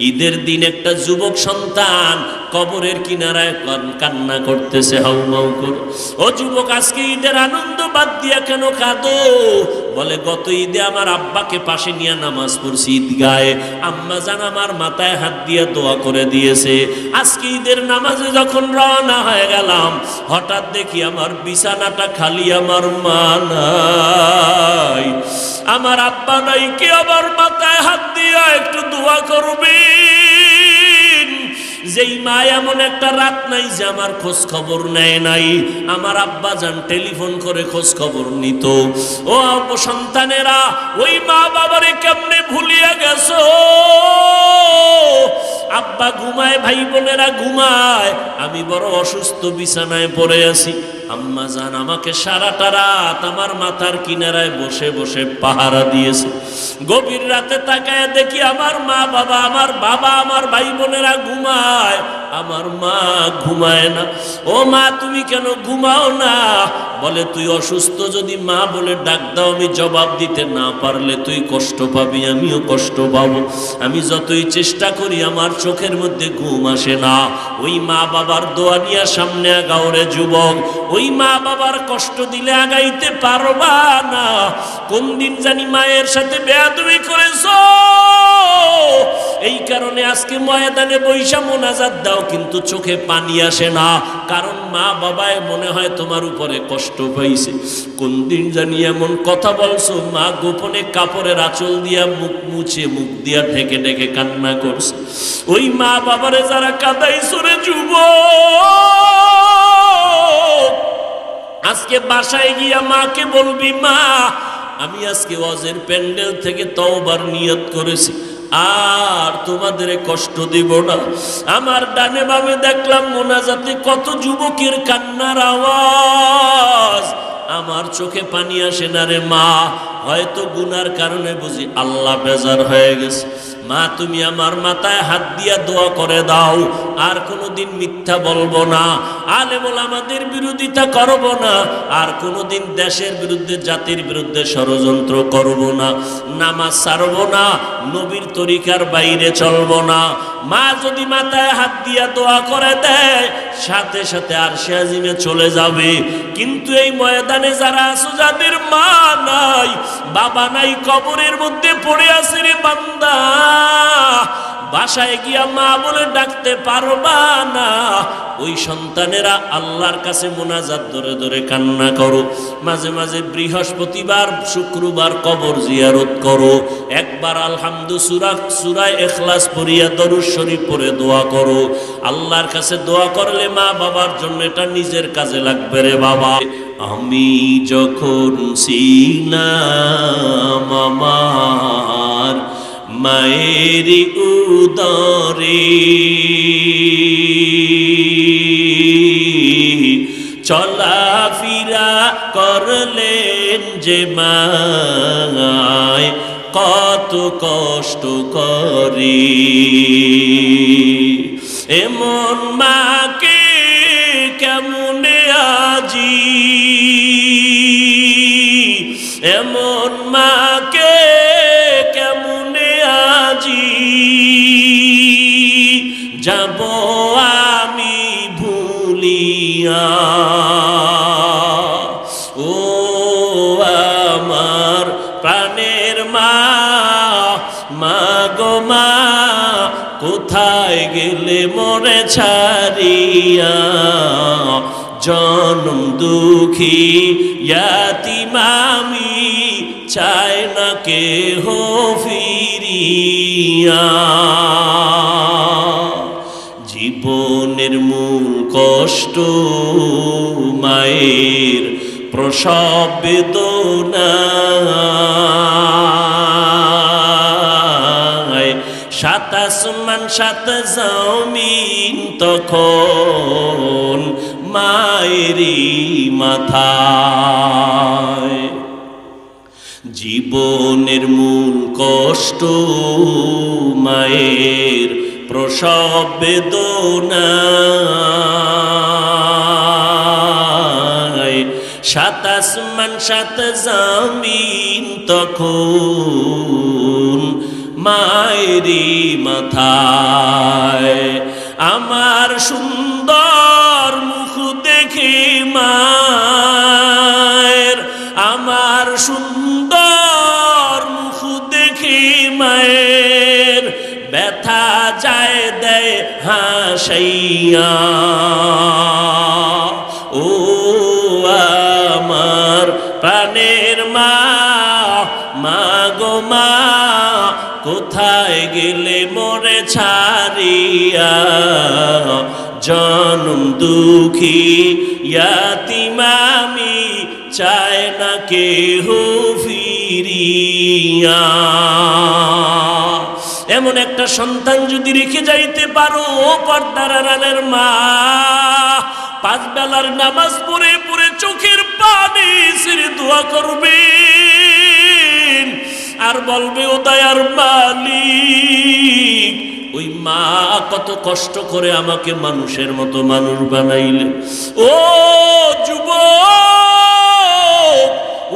ঈদের দিন একটা যুবক সন্তান কবরের কিনারায় কান্না করতেছে, হাউমাউ করে। ও যুবক, আজকে ঈদের আনন্দ বাদ দিয়া কেন কাঁদো? বলে, গত ঈদে আমার আব্বাকে পাশে নিয়ে নামাজ পড়ছি ঈদগায়ে আম্মা জান আমার মাথায় হাত দিয়ে দোয়া করে দিয়েছে। আজকে ঈদের নামাজে যখন রওনা হয়ে গেলাম, হঠাৎ দেখি আমার বিছানাটা খালি, আমার মা নাই। আমার আব্বা নাই কে আমার মাথায় হাত দিয়া একটু দোয়া করবেন যেই মা এমন একটা রাত নাই যে আমার খোঁজ খবর নেয় নাই। আমার আব্বা যান টেলিফোন করে খোঁজ খবর নিত। ও সন্তানেরা, ওই মা বাবারে কেমনে ভুলিয়া গেছ? আব্বা ঘুমায়, ভাই বোনেরা ঘুমায়। আমি বড় অসুস্থ, বিছানায় পড়ে আছি। আম্মা জান, আমাকে সারাটা রাত আমার মাথার কিনারায় বসে বসে পাহারা দিয়েছে। গভীর রাতে তাকায় দেখি আমার মা বাবা, আমার বাবা, আমার ভাই বোনেরা ঘুমায়। আমার মা ঘুমায় না। ও মা, তুমি কেন ঘুমাও না? বলে, তুই অসুস্থ যদি মা বলে ডাক দাও, আমি জবাব দিতে না পারলে তুই কষ্ট পাবি, আমিও কষ্ট পাবো। আমি যতই চেষ্টা করি, আমার চোখের মধ্যে ঘুম আসে না। ওই মা বাবার দোয়া নিয়ে সামনে আগাওরে যুবক। ওই মা বাবার কষ্ট দিলে আগাইতে পারবা না। কোন দিন জানি মায়ের সাথে বেয়াদবি করেছ? এই কারণে আজকে ময়দানে বৈশা মোনাজাত দাও, কিন্তু চোখে পানি আসে না। কারণ মা বাবায় মনে হয় তোমার উপরে কষ্ট পাইছে কোন দিন জানি এমন কথা বলছো, মা গোপনে কাপড়ের আঁচল দিয়া মুখ মুছে মুখ দিয়া ঢেকে ঢেকে কান্না করছে। ওই মা বাবারে যারা কাদাইছো সরে যুবক আজকে বাসায় গিয়া মাকে বলবি, মা, আমি আজকে ওয়াজের প্যান্ডেল থেকে তওবার নিয়ত করেছি, আর তোমাদের কষ্ট দিব না। আমার ডানে বামে দেখলাম মোনাজাতে কত যুবকের কান্নার আওয়াজ। আমার চোখে পানি আসে না রে মা হয়তো গুনার কারণে বুঝি আল্লাহ বেজার হয়ে গেছে। মা, তুমি আমার মাথায় হাত দিয়া দোয়া করে দাও, আর কোনোদিন মিথ্যা বলব না, আলেমল আমাদের বিরোধিতা করব না, আর কোনোদিন দেশের বিরুদ্ধে, জাতির বিরুদ্ধে ষড়যন্ত্র করব না, নামাজ ছাড়ব না, নবীর তরিকার বাইরে চলব না। মা, যদি মাথায় হাত দিয়া দোয়া করে দেয়, সাথে সাথে আর সে চলে যাবে। কিন্তু এই ময়দানে যারা আছো, যাদের মা নাই বাবা নাই কবরের মধ্যে পড়ে আছে রে বান্দা। বাসায় গিয়া মা বলে ডাকতে পারবা না। ওই সন্তানেরা আল্লাহর কাছে মোনাজাত ধরে ধরে কান্না করো। মাঝে মাঝে বৃহস্পতিবার, শুক্রবার কবর জিয়ারত করো। একবার আলহামদু সুরা সুরায় এখলাস পড়িয়া দরুদ শরীফ পড়ে দোয়া করো। আল্লাহর কাছে দোয়া করলে মা বাবার জন্য এটা নিজের কাজে লাগবে রে বাবা। আমি যখন সিনাম আমার মায়েরি উদরে। চলাফিরা করলেন যে মায় কত কষ্ট করে। এমন মাকে মরে ছাড়িয়া জনম দুঃখী ইয়াতিমামি চায় না কে হো ফিরিয়া। জীবনের মূল কষ্ট মায়ের প্রসব বেদনা। সাত আসমান, সাত জমিন তখন মায়েরই মাথায়। জীবনের মূল কষ্ট মায়ের প্রসব বেদনা। সাত আসমান, সাত জামিন তখন মায়েরি মাথায়। আমার সুন্দর মুখ দেখে মায়ের, আমার সুন্দর মুখ দেখে মায়ের, ব্যথা যায় দেয় হাসাইয়া। গেলে মোরে ছাড়িয়া? জনম দুঃখী, ইয়াতিমামি চায় না কেহ ফিরিয়া। এমন একটা সন্তান যদি রেখে যাইতে পারো, ও পর্দার আড়ালের মা, পাঁচ বেলার নামাজ পড়ে পড়ে চোখের পানি ছেড়ে দোয়া করবে। আর বলবে ও দয়ার মালিক। ওই মা কত কষ্ট করে আমাকে মানুষের মতো মানুষ বানাইলে। ও যুব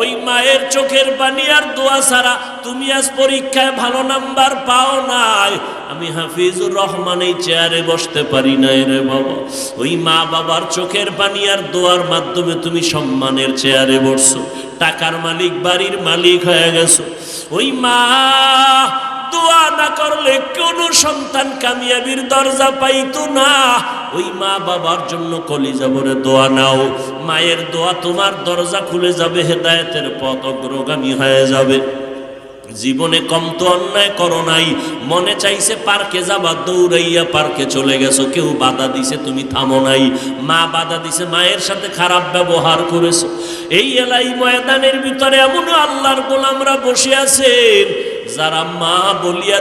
ওই মায়ের চোখের পানি আর দোয়া ছাড়া তুমি আজ পরীক্ষায় ভালো নাম্বার পাও নাই। আমি হাফিজুর রহমান এই চেয়ারে বসতে পারি নাই রে বাবা। ওই মা বাবার চোখের পানি আর দোয়ার মাধ্যমে তুমি সম্মানের চেয়ারে বসছো। টাকার মালিক, বাড়ির মালিক হয়ে গেছো। ওই মা, দোয়া না করলে কোন সন্তান কামিয়াবির দরজা পাইতো না। ওই মা বাবার জন্য কলি যাবরে দোয়া নাও। মায়ের দোয়া তোমার দরজা খুলে যাবে, হেদায়তের পথ অগ্রগামী হয়ে যাবে। জীবনে কম তো অন্যায় করো নাই। মনে চাইছে পার্কে যাবা, দৌড়াইয়া পার্কে চলে গেছো, কেউ বাধা দিছে, তুমি থামো নাই। মা বাধা দিছে, মায়ের সাথে খারাপ ব্যবহার করেছ। এই এলাই ময়দানের ভিতরে এমনও আল্লাহর গোলামরা বসে আছেন। যারা মা বলিয়া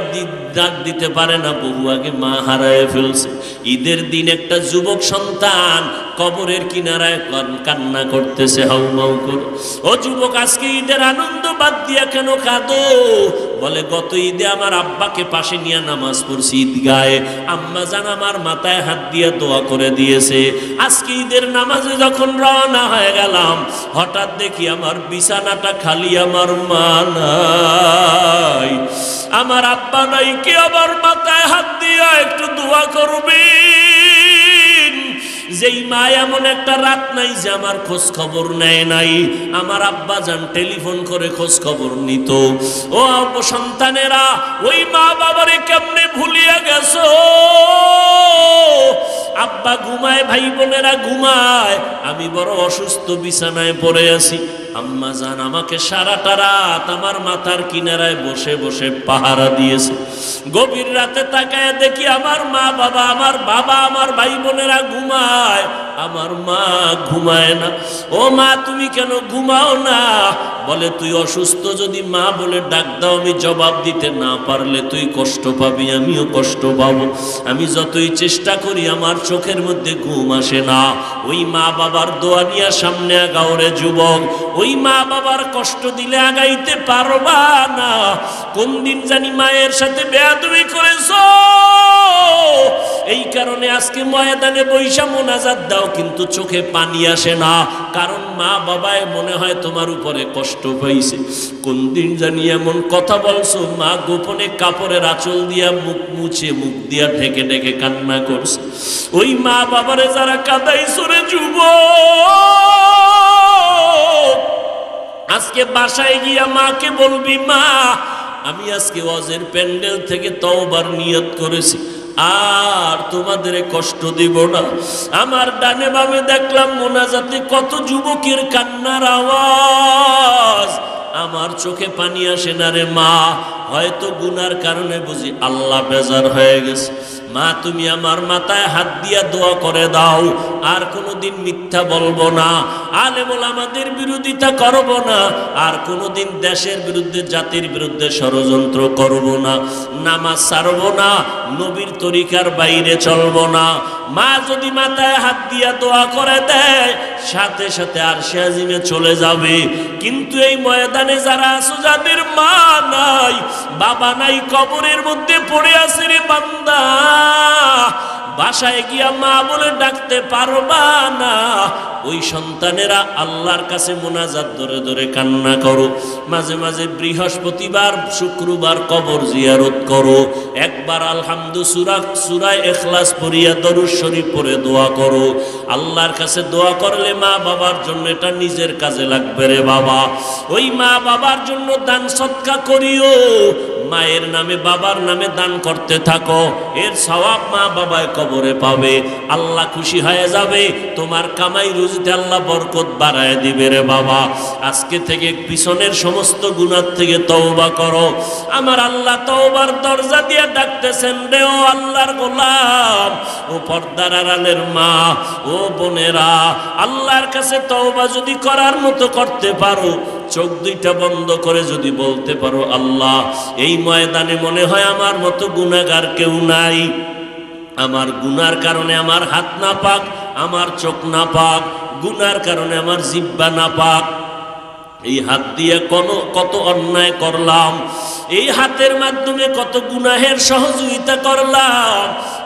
ডাক দিতে পারে না, বহু আগে মা হারায় ফেলছে। ঈদের দিন একটা যুবক সন্তান কবরের কিনারায় কান্না করতেছে, হাউমাউ করে। ও যুবক, আজকে ঈদের আনন্দ বাদ দিয়া কেন কাঁদো? বলে, গত ঈদে আমার আব্বাকে পাশে নিয়ে নামাজ পড়ছি ঈদগায়ে আম্মা জান আমার মাথায় হাত দিয়ে দোয়া করে দিয়েছে। আজকে ঈদের নামাজে যখন রওনা হয়ে গেলাম, হঠাৎ দেখি আমার বিছানাটা খালি, আমার মা নাই। আমার আব্বা নাই কে আমার মাথায় হাত দিয়া একটু দোয়া করবেন যেই মা এমন একটা রাত নাই যে আমার খোঁজ খবর নেয় নাই। আমার আব্বা যান টেলিফোন করে খোঁজ খবর নিত। ও সন্তানেরা, ওই মা বাবারে কেমনে ভুলিয়া গেছ? আব্বা ঘুমায়, ভাই বোনেরা ঘুমায়। আমি বড় অসুস্থ বিছানায় পড়ে আছি। আম্মা জান, আমাকে সারাটা রাত আমার মাথার কিনারায় বসে বসে পাহারা দিয়েছে। গভীর রাতে তাকায় দেখি আমার মা বাবা, আমার বাবা, আমার ভাই বোনেরা ঘুমায়। আমার মা ঘুমায় না। ও মা, তুমি কেন ঘুমাও না? বলে, তুই অসুস্থ যদি মা বলে ডাক দাও, আমি জবাব দিতে না পারলে তুই কষ্ট পাবি, আমিও কষ্ট পাবো। আমি যতই চেষ্টা করি, আমার চোখের মধ্যে ঘুম আসে না। ওই মা বাবার দোয়া নিয়ে সামনে আগাওরে যুবক। ওই মা বাবার কষ্ট দিলে আগাইতে পারবা না। কোন দিন জানি মায়ের সাথে বেয়াদবি করেছ? এই কারণে আজকে ময়দানে বৈশা মোনাজাত দাও, কিন্তু চোখে পানি আসে না। কারণ মা বাবায় মনে হয় তোমার উপরে কষ্ট পাইছে কোন দিন জানি এমন কথা বলছো, মা গোপনে কাপড়ের আঁচল দিয়া মুখ মুছে মুখ দিয়া ঢেকে ঢেকে কান্না করছে। ওই মা বাবারে যারা কাদাইছো সরে যুবক আজকে বাসায় গিয়া মাকে বলবি, মা, আমি আজকে ওয়াজের প্যান্ডেল থেকে তওবার নিয়ত করেছি। আর তোমাদের কষ্ট দিব না। আমার ডানে বামে দেখলাম মোনাজাতে কত যুবকের কান্নার আওয়াজ। আমার চোখে পানি আসে না রে মা, হয়তো গুনার কারণে বুঝি আল্লাহ বেজার হয়ে গেছে। মা, তুমি আমার মাথায় হাত দিয়া দোয়া করে দাও, আর কোনোদিন মিথ্যা বলব না আলে বল আমাদের বিরোধিতা করব না, আর কোনোদিন দেশের বিরুদ্ধে, জাতির বিরুদ্ধে ষড়যন্ত্র করব না, নামাজ ছাড়ব না, নবীর তরিকার বাইরে চলব না। মা যদি মাথায় হাত দিয়া দোয়া করে দেয়, সাথে সাথে আর সে আজিমে চলে যাবে। কিন্তু এই ময়দানে যারা আছো, যাদের মা নাই, বাবা নাই, কবরের মধ্যে পড়ে আছে রে বান্দা বাসায় গিয়া মা বলে ডাকতে পারবা না। ওই সন্তানেরা আল্লাহর কাছে মোনাজাত ধরে ধরে কান্না করো। মাঝে মাঝে বৃহস্পতিবার, শুক্রবার কবর জিয়ারত করো। একবার আলহামদু সুরা সুরায় এখলাস পড়িয়া দরুদ শরীফ পড়ে দোয়া করো। আল্লাহর কাছে দোয়া করলে মা বাবার জন্য এটা নিজের কাজে লাগবে রে বাবা। ওই মা বাবার জন্য দান সৎকা করিও। মায়ের নামে, বাবার নামে দান করতে থাকো। এর সওয়াব মা বাবায় কবরে পাবে। আল্লাহ খুশি হয়ে যাবে। তোমার কামাই রুজিতে আল্লাহ বরকত বাড়ায় দিবে রে বাবা। আজকে থেকে পিছনের সমস্ত গুণার থেকে তওবা করো। আমার আল্লাহ তওবার দরজা দিয়ে ডাকতেছেন রে, ও আল্লাহর গোলাম। ও পর্দার আড়ালের মা, ও বোনেরা, আল্লাহর কাছে তওবা যদি করার মতো করতে পারো চোখ দুইটা বন্ধ করে যদি বলতে পারো, আল্লাহ, এই ময়দানে মনে হয় আমার মতো গুণাগার কেউ নাই। আমার গুনার কারণে আমার হাত না পাক আমার চোখ না পাক গুনার কারণে আমার জিব্বা না পাক এই হাত দিয়ে কোন, কত অন্যায় করলাম, এই হাতের মাধ্যমে কত গুনাহের সহযোগিতা করলাম,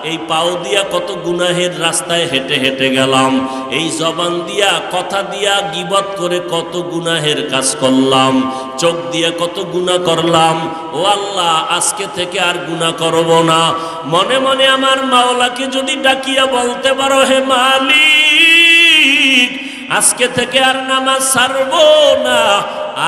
এই পাও দিয়া কত গুনাহের রাস্তায় হেঁটে হেঁটে গেলাম, এই জবান দিয়া, কথা দিয়া গিবত করে কত গুনাহের কাজ করলাম, চোখ দিয়ে কত গুনাহ করলাম, ও আল্লাহ, আজকে থেকে আর গুনাহ করব না। মনে মনে আমার মাওলাকে যদি ডাকিয়া বলতে পারো, হে মালিক আজকে থেকে আর নামাজ ছাড়ব না,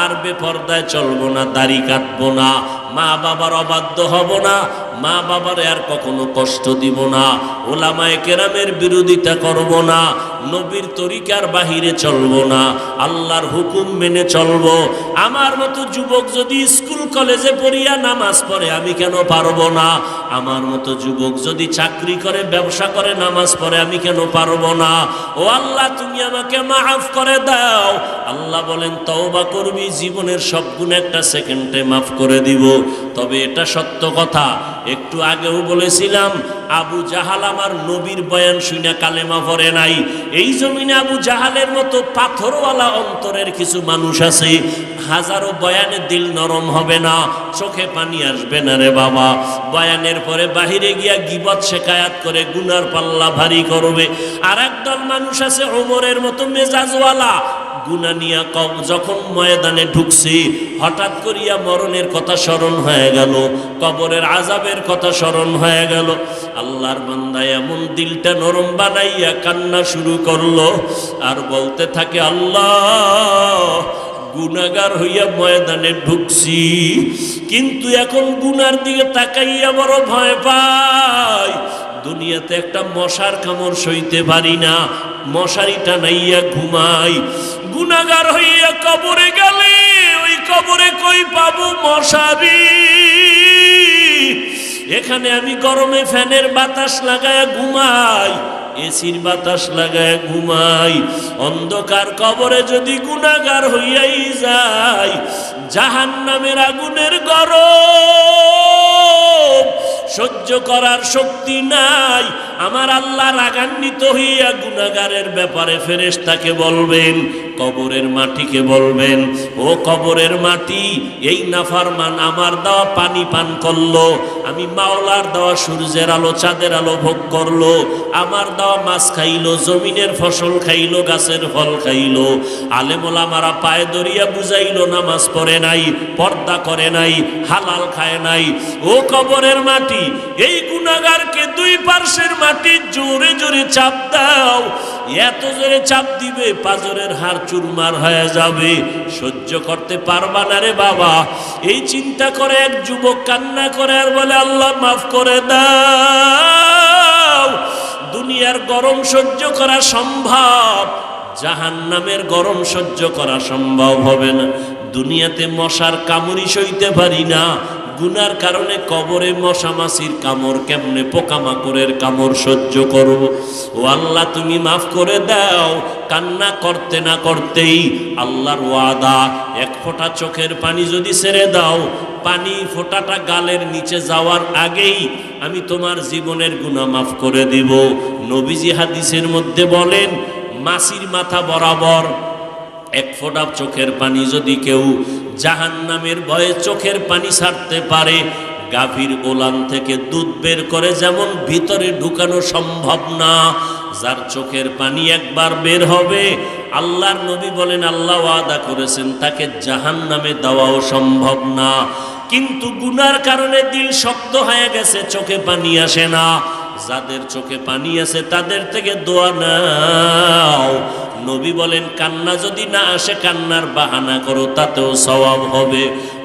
আর বেপর্দায় চলবো না, দাড়ি কাটবো না মা বাবার অবাধ্য হব না মা বাবার আর কখনো কষ্ট দিব না, ওলামায় কেরামের বিরোধিতা করব না, নবীর তরিকার বাহিরে চলবো না, আল্লাহর হুকুম মেনে চলবো। আমার মতো যুবক যদি স্কুল, কলেজে পড়িয়া নামাজ পড়ে, আমি কেন পারব না? আমার মতো যুবক যদি চাকরি করে, ব্যবসা করে, নামাজ পড়ে, আমি কেন পারব না? ও আল্লাহ, তুমি আমাকে মাফ করে দাও। আল্লাহ বলেন, তওবা করবি, জীবনের সব গুণ একটা সেকেন্ডে মাফ করে দিব। তবে এটা সত্য কথা একটু আগেও বলেছিলাম, আবু জাহাল আমার নবীর বয়ান শুনে কালেমা পড়ে নাই। এই জমিনে আবু জাহালের মতো পাথরওয়ালা অন্তরের কিছু মানুষ আছে, হাজারো বয়ানে দিল নরম হবে না, চোখে পানি আসবে না রে বাবা। বয়ানের পরে বাহিরে গিয়া গিবত শেখায়াত করে গুনার পাল্লা ভারী করবে। আর একদল মানুষ আছে ওমরের মতো মেজাজওয়ালা গুনা নিয়া কম। যখন ময়দানে ঢুকছি, হঠাৎ করিয়া মরণের কথা স্মরণ হয়ে গেল, কবরের আজাবের কথা স্মরণ হয়ে গেল। আল্লাহর বান্দা এমন দিলটা নরম বানাইয়া কান্না শুরু করল আর বলতে থাকে, আল্লাহ গুনাগার হইয়া ময়দানে ঢুকছি, কিন্তু এখন গুনার দিকে তাকাইয়া বড় ভয় পাই। দুনিয়াতে একটা মশার কামড় সইতে পারি না, মশারি টানাইয়া ঘুমাই গুনাগার হইয়া কবরে গেলে, ওই কবরে কই পাবো মশারি? এখানে আমি গরমে ফ্যানের বাতাস লাগায় ঘুমাই, এসির বাতাস লাগায় ঘুমাই। অন্ধকার কবরে যদি গুনাগার হইয়াই যায় জাহান নামের আগুনের গরম। সহ্য করার শক্তি নাই আমার আল্লাহ রাগান্বিত হইয়া গুনাগারের ব্যাপারে ফেরেশতাকে বলবেন, কবরের মাটিকে বলবেন, ও কবরের মাটি, এই নাফারমান আমার দেওয়া পানি পান করল, আমি মাওলার দেওয়া সূর্যের আলো, চাঁদের আলো ভোগ করল, আমার দেওয়া মাছ খাইলো, জমিনের ফসল খাইলো, গাছের ফল খাইলো আলেমোলা মারা পায়ে দরিয়া বুঝাইলো, নামাজ পড়ে নাই, পর্দা করে নাই, হালাল খায় নাই, ও কবরের মাটি, এই গুনাগারকে দুই পার্শ্বের মাটি জোরে জোরে চাপ দাও। এত জোরে চাপ দিবে, পাজরের হার চুরমার হয়ে যাবে। সহ্য করতে পারবা না রে বাবা। এই চিন্তা করে এক যুবক কান্না করে আর বলে, আল্লাহ মাফ করে দাও। দুনিয়ার গরম সহ্য করা সম্ভব। জাহান নামের গরম সহ্য করা সম্ভব হবে না। দুনিয়াতে মশার কামড়ি সইতে পারি না। গুনার কারণে কবরে মশা মাছির কামড় কেমনে পোকামাকড়ের কামড় সহ্য করব? ও আল্লাহ, তুমি মাফ করে দাও। কান্না করতে না করতেই আল্লাহর ওয়াদা। এক ফোঁটা চোখের পানি যদি ছেড়ে দাও, পানি ফোঁটাটা গালের নিচে যাওয়ার আগেই আমি তোমার জীবনের গুণা মাফ করে দিব। নবীজি হাদিসের মধ্যে বলেন, মাসির মাথা বরাবর এক ফোঁটা চোখের পানি যদি কেউ জাহান নামের ভয়ে চোখের পানি ছাড়তে পারে, গাভীর ওলান থেকে দুধ বের করে যেমন ভিতরে ঢুকানো সম্ভব না, যার চোখের পানি একবার বের হবে, আল্লাহর নবী বলেন, আল্লাহ আদা করেছেন, তাকে জাহান নামে দেওয়াও সম্ভব না। কিন্তু গুনার কারণে দিল শক্ত হয়ে গেছে, চোখে পানি আসে না। যাদের চোখে পানি আছে তাদের থেকে দোয়া নাও। নবী বলেন, কান্না যদি না আসে, কান্নার বাহানা করো, তাতেও সওয়াব হবে।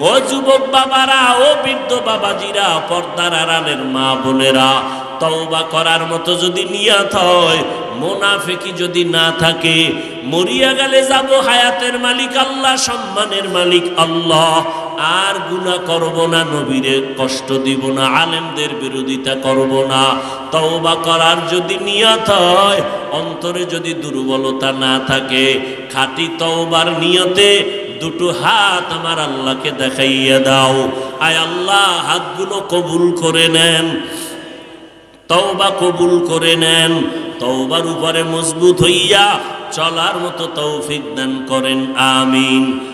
ও যুবক বাবারা, ও বৃদ্ধ বাবাজিরা, পর্দার আড়ালের মা বোনেরা, তওবা করার মতো যদি নিয়াত হয়, মোনাফেকি যদি না থাকে, মরিয়া গেলে যাব হায়াতের মালিক আল্লাহ, সম্মানের মালিক আল্লাহ। আর গুনাহ করব না, নবীরে কষ্ট দিব না, আলেমদের বিরোধিতা করব না। তওবা করার যদি নিয়ত হয়, অন্তরে যদি দুর্বলতা না থাকে, খাঁটি তওবার নিয়তে দুটো হাত আমার আল্লাহকে দেখাইয়া দাও। আয় আল্লাহ, হাতগুলো কবুল করে নেন। তওবা কবুল করে নেন। তওবার উপরে মজবুত হইয়া চলার মতো তৌফিক দান করেন, আমিন।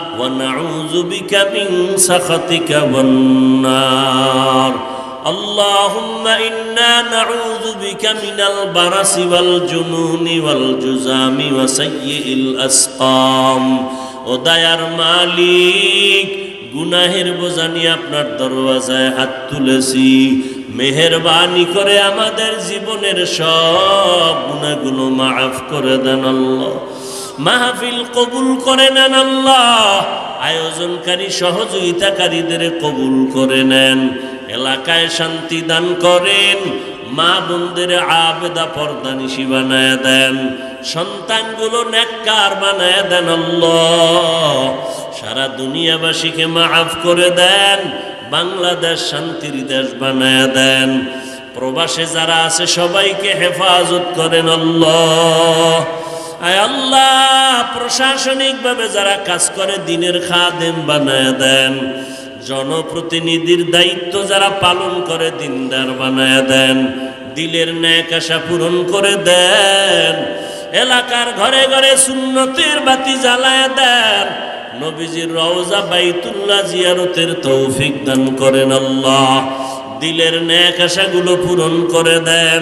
ونعوذ بك من سخطك والنار اللهم إنا نعوذ بك من البرس والجنون والجزام وسيء الأسقام ودير مالك গুনাহের বোঝানি আপনার দরওয়াজায় হাত তুলেছি মেহরবানি করে আমাদের জীবনের সব গুণাগুলো মাফ করে দেন আল্লাহ মাহফিল কবুল করে নেন আল্লাহ। আয়োজনকারী, সহযোগিতাকারীদের কবুল করে নেন। এলাকায় শান্তি দান করেন। মা বোনদের আবেদা পর্দা নিশি বানায় দেন। সন্তানগুলো নেককার বানায় দেন আল্লাহ। সারা দুনিয়াবাসীকে মাফ করে দেন। বাংলাদেশ শান্তির দেশ বানায় দেন। প্রবাসে যারা আছে, সবাইকে হেফাজত করেন আল্লাহ। আল্লাহ, প্রশাসনিকভাবে যারা কাজ করে, দিনের খাদেম বানায় দেন। জনপ্রতিনিধির দায়িত্ব যারা পালন করে, দিনদার বানায় দেন। দিলের ন্যাক আশা পূরণ করে দেন। এলাকার ঘরে ঘরে সুন্নতের বাতি জ্বালায় দেন। নবীজির রওজা বাইতুল্লাহ জিয়ারতের তৌফিক দান করেন আল্লাহ। দিলের ন্যাক আশাগুলো পূরণ করে দেন।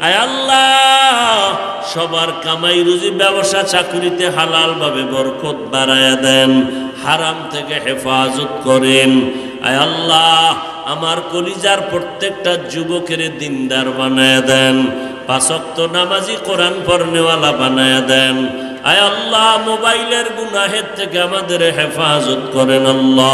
আয় আল্লাহ সবার কামাই রুজি, ব্যবসা চাকুরিতে হালাল ভাবে বরকত বাড়ায়া দেন, হারাম থেকে হেফাজত করেন। আয় আল্লাহ, আমার কলিজার প্রত্যেকটা যুবকের দিনদার বানায় দেন পাঁচক্ত নামাজি কোরআন পড়নেওয়ালা বানায় দেন। আয় আল্লাহ, মোবাইলের গুনাহের থেকে আমাদের হেফাজত করেন আল্লাহ।